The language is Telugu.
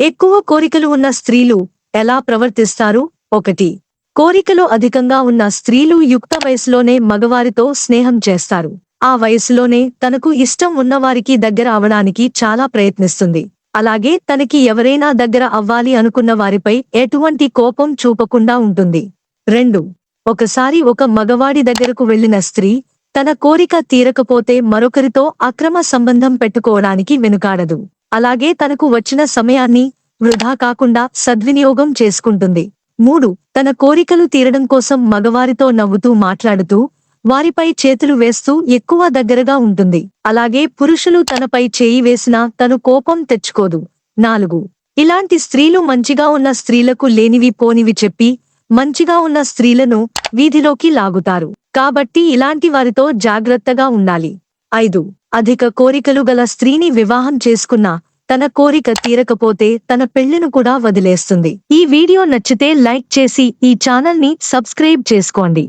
ఎక్కువ కోరికలు ఉన్న స్త్రీలు ఎలా ప్రవర్తిస్తారు? ఒకటి. కోరికలు అధికంగా ఉన్న స్త్రీలు యుక్త వయసులోనే మగవారితో స్నేహం చేస్తారు. ఆ వయసులోనే తనకు ఇష్టం ఉన్నవారికి దగ్గర అవడానికి చాలా ప్రయత్నిస్తుంది. అలాగే తనకి ఎవరైనా దగ్గర అవ్వాలి అనుకున్న వారిపై ఎటువంటి కోపం చూపకుండా ఉంటుంది. రెండు. ఒకసారి ఒక మగవాడి దగ్గరకు వెళ్ళిన స్త్రీ తన కోరిక తీరకపోతే మరొకరితో అక్రమ సంబంధం పెట్టుకోవడానికి వెనుకాడదు. అలాగే తనకు వచ్చిన సమయాన్ని వృధా కాకుండా సద్వినియోగం చేసుకుంటుంది. మూడు తన కోరికలు తీరడం కోసం మగవారితో నవ్వుతూ మాట్లాడుతూ వారిపై చేతులు వేస్తూ ఎక్కువ దగ్గరగా ఉంటుంది. అలాగే పురుషులు తనపై చేయి వేసినా తను కోపం తెచ్చుకోదు. నాలుగు ఇలాంటి స్త్రీలు మంచిగా ఉన్న స్త్రీలకు లేనివి పోనివి చెప్పి మంచిగా ఉన్న స్త్రీలను వీధిలోకి లాగుతారు. కాబట్టి ఇలాంటి వారితో జాగ్రత్తగా ఉండాలి. ఐదు అధిక కోరికలు గల స్త్రీని వివాహం చేసుకున్నా తన కోరిక తీరకపోతే తన పెళ్ళిను కూడా వదిలేస్తుంది. ఈ వీడియో నచ్చితే లైక్ చేసి ఈ ఛానల్ని సబ్స్క్రైబ్ చేసుకోండి.